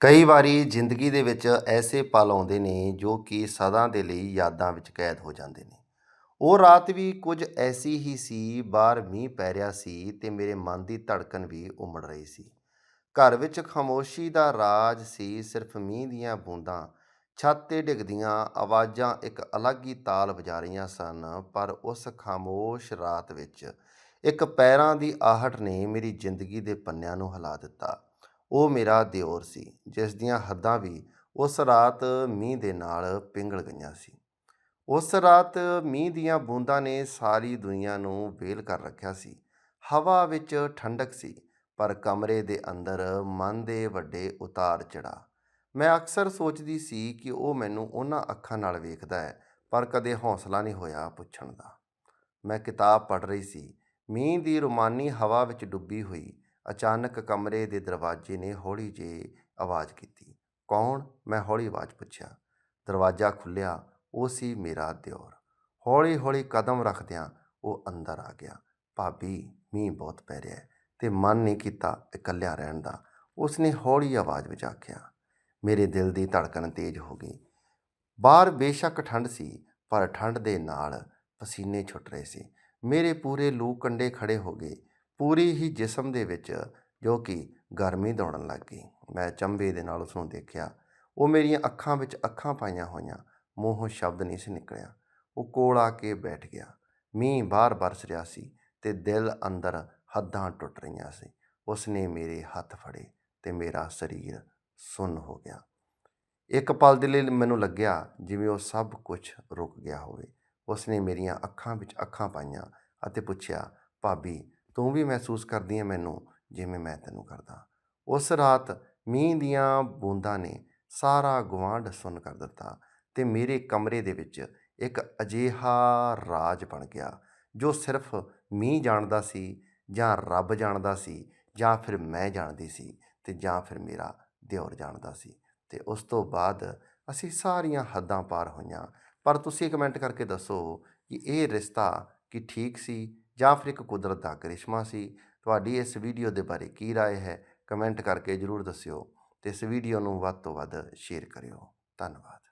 ਕਈ ਵਾਰੀ ਜ਼ਿੰਦਗੀ ਦੇ ਵਿੱਚ ਐਸੇ ਪਲ ਆਉਂਦੇ ਨੇ ਜੋ ਕਿ ਸਦਾ ਦੇ ਲਈ ਯਾਦਾਂ ਵਿੱਚ ਕੈਦ ਹੋ ਜਾਂਦੇ ਨੇ। ਉਹ ਰਾਤ ਵੀ ਕੁਝ ਐਸੀ ਹੀ ਸੀ, ਬਾਹਰ ਮੀਂਹ ਪੈ ਰਿਹਾ ਸੀ ਤੇ ਮੇਰੇ ਮਨ ਦੀ ਧੜਕਨ ਵੀ ਉਮੜ ਰਹੀ ਸੀ। ਘਰ ਵਿੱਚ ਖਾਮੋਸ਼ੀ ਦਾ ਰਾਜ ਸੀ, ਸਿਰਫ ਮੀਂਹ ਦੀਆਂ ਬੂੰਦਾਂ, ਛੱਤ ਤੇ ਡਿੱਗਦੀਆਂ, ਆਵਾਜ਼ਾਂ ਇੱਕ ਅਲੱਗ ਹੀ ਤਾਲ ਵਜਾ ਰਹੀਆਂ ਸਨ, ਪਰ ਉਸ ਖਾਮੋਸ਼ ਰਾਤ ਵਿੱਚ ਇੱਕ ਪੈਰਾਂ ਦੀ ਆਹਟ ਨੇ ਮੇਰੀ ਜ਼ਿੰਦਗੀ ਦੇ ਪੰਨਿਆਂ ਨੂੰ ਹਿਲਾ ਦਿੱਤਾ। ਉਹ ਮੇਰਾ ਦਿਓਰ ਸੀ, ਜਿਸ ਦੀਆਂ ਹੱਦਾਂ ਵੀ ਉਸ ਰਾਤ ਮੀਂਹ ਦੇ ਨਾਲ ਪਿੰਗਲ ਗਈਆਂ ਸੀ। ਉਸ ਰਾਤ ਮੀਂਹ ਦੀਆਂ ਬੂੰਦਾਂ ਨੇ ਸਾਰੀ ਦੁਨੀਆ ਨੂੰ ਵੇਲ ਕਰ ਰੱਖਿਆ ਸੀ। ਹਵਾ ਵਿੱਚ ਠੰਡਕ ਸੀ, ਪਰ ਕਮਰੇ ਦੇ ਅੰਦਰ ਮਨ ਦੇ ਵੱਡੇ ਉਤਾਰ ਚੜਾ ਮੈਂ ਅਕਸਰ ਸੋਚਦੀ ਸੀ ਕਿ ਉਹ ਮੈਨੂੰ ਉਹਨਾਂ ਅੱਖਾਂ ਨਾਲ ਵੇਖਦਾ ਹੈ, ਪਰ ਕਦੇ ਹੌਸਲਾ ਨਹੀਂ ਹੋਇਆ ਪੁੱਛਣ ਦਾ। ਮੈਂ ਕਿਤਾਬ ਪੜ੍ਹ ਰਹੀ ਸੀ। ਮੀਂਹ ਦੀ ਰੁਮਾਨੀ ਹਵਾ ਵਿੱਚ ਡੁੱਬੀ ਹੋਈ ਅਚਾਨਕ ਕਮਰੇ ਦੇ ਦਰਵਾਜ਼ੇ ਨੇ ਹੌਲੀ ਜਿਹੀ ਆਵਾਜ਼ ਕੀਤੀ, ਕੌਣ? ਮੈਂ ਹੌਲੀ ਆਵਾਜ਼ ਪੁੱਛਿਆ। ਦਰਵਾਜ਼ਾ ਖੁੱਲਿਆ ਉਹ ਸੀ ਮੇਰਾ ਦਿਓਰ। ਹੌਲੀ ਹੌਲੀ ਕਦਮ ਰੱਖਦਿਆਂ ਉਹ ਅੰਦਰ ਆ ਗਿਆ। ਭਾਬੀ, ਮੀਂਹ ਬਹੁਤ ਪੈ ਰਿਹਾ ਹੈ ਤੇ ਮਨ ਨਹੀਂ ਕੀਤਾ ਇਕੱਲਿਆ ਰਹਿਣ ਦਾ। ਉਸਨੇ ਹੌਲੀ ਆਵਾਜ਼ ਵਿੱਚ ਆਖਿਆ, ਮੇਰੇ ਦਿਲ ਦੀ ਧੜਕਣ ਤੇਜ਼ ਹੋ ਗਈ। ਬਾਹਰ ਬੇਸ਼ੱਕ ਠੰਡ ਸੀ, ਪਰ ਠੰਡ ਦੇ ਨਾਲ ਪਸੀਨੇ ਛੁੱਟ ਰਹੇ ਸੀ। ਮੇਰੇ ਪੂਰੇ ਲੂ ਕੰਡੇ ਖੜੇ ਹੋ ਗਏ। ਪੂਰੀ ਹੀ ਜਿਸਮ ਦੇ ਵਿੱਚ ਜੋ ਕਿ ਗਰਮੀ ਦੌੜਨ ਲੱਗ ਗਈ। ਮੈਂ ਚੰਬੇ ਦੇ ਨਾਲ ਉਸ ਨੂੰ ਦੇਖਿਆ। ਉਹ ਮੇਰੀਆਂ ਅੱਖਾਂ ਵਿੱਚ ਅੱਖਾਂ ਪਾਈਆਂ ਹੋਈਆਂ। ਮੂੰਹੋਂ ਸ਼ਬਦ ਨਹੀਂ ਸੀ ਨਿਕਲਿਆ। ਉਹ ਕੋਲ ਆ ਕੇ ਬੈਠ ਗਿਆ। ਮੀਂਹ ਬਾਹਰ ਬਰਸ ਰਿਹਾ ਸੀ ਤੇ ਦਿਲ ਅੰਦਰ ਹੱਦਾਂ ਟੁੱਟ ਰਹੀਆਂ ਸੀ। ਉਸ ਨੇ ਮੇਰੇ ਹੱਥ ਫੜੇ ਤੇ ਮੇਰਾ ਸਰੀਰ ਸੁੰਨ ਹੋ ਗਿਆ। ਇੱਕ ਪਲ ਦੇ ਲਈ ਮੈਨੂੰ ਲੱਗਿਆ ਜਿਵੇਂ ਉਹ ਸਭ ਕੁਝ ਰੁਕ ਗਿਆ ਹੋਵੇ। ਉਸ ਨੇ ਮੇਰੀਆਂ ਅੱਖਾਂ ਵਿੱਚ ਅੱਖਾਂ ਪਾਈਆਂ ਅਤੇ ਪੁੱਛਿਆ, ਭਾਬੀ ਤੂੰ ਵੀ ਮਹਿਸੂਸ ਕਰਦੀ ਹੈ ਮੈਨੂੰ ਜਿਵੇਂ ਮੈਂ ਤੈਨੂੰ ਕਰਦਾ। ਉਸ ਰਾਤ ਮੀਂਹ ਦੀਆਂ ਬੂੰਦਾਂ ਨੇ ਸਾਰਾ ਗੁਆਂਢ ਸੁੰਨ ਕਰ ਦਿੱਤਾ ਤੇ ਮੇਰੇ ਕਮਰੇ ਦੇ ਵਿੱਚ ਇੱਕ ਅਜੀਹਾ ਰਾਜ ਬਣ ਗਿਆ ਜੋ ਸਿਰਫ ਮੀਂਹ ਜਾਣਦਾ ਸੀ ਜਾਂ ਰੱਬ ਜਾਣਦਾ ਸੀ ਜਾਂ ਫਿਰ ਮੈਂ ਜਾਣਦੀ ਸੀ ਤੇ ਜਾਂ ਫਿਰ ਮੇਰਾ ਦਿਓਰ ਜਾਣਦਾ ਸੀ। ਤੇ ਉਸ ਤੋਂ ਬਾਅਦ ਅਸੀਂ ਸਾਰੀਆਂ ਹੱਦਾਂ ਪਾਰ ਹੋਈਆਂ। ਪਰ ਤੁਸੀਂ ਕਮੈਂਟ ਕਰਕੇ ਦੱਸੋ ਕਿ ਇਹ ਰਿਸ਼ਤਾ ਕੀ ਠੀਕ ਸੀ ਜਾਂ ਫਿਰ ਇੱਕ ਕੁਦਰਤ ਦਾ ਕਰਿਸ਼ਮਾ ਸੀ ਤੁਹਾਡੀ ਇਸ ਵੀਡੀਓ ਦੇ ਬਾਰੇ ਕੀ رائے ਹੈ ਕਮੈਂਟ ਕਰਕੇ ਜਰੂਰ ਦੱਸਿਓ ਤੇ ਇਸ ਵੀਡੀਓ ਨੂੰ ਵੱਧ ਤੋਂ ਵੱਧ ਸ਼ੇਅਰ ਕਰਿਓ ਧੰਨਵਾਦ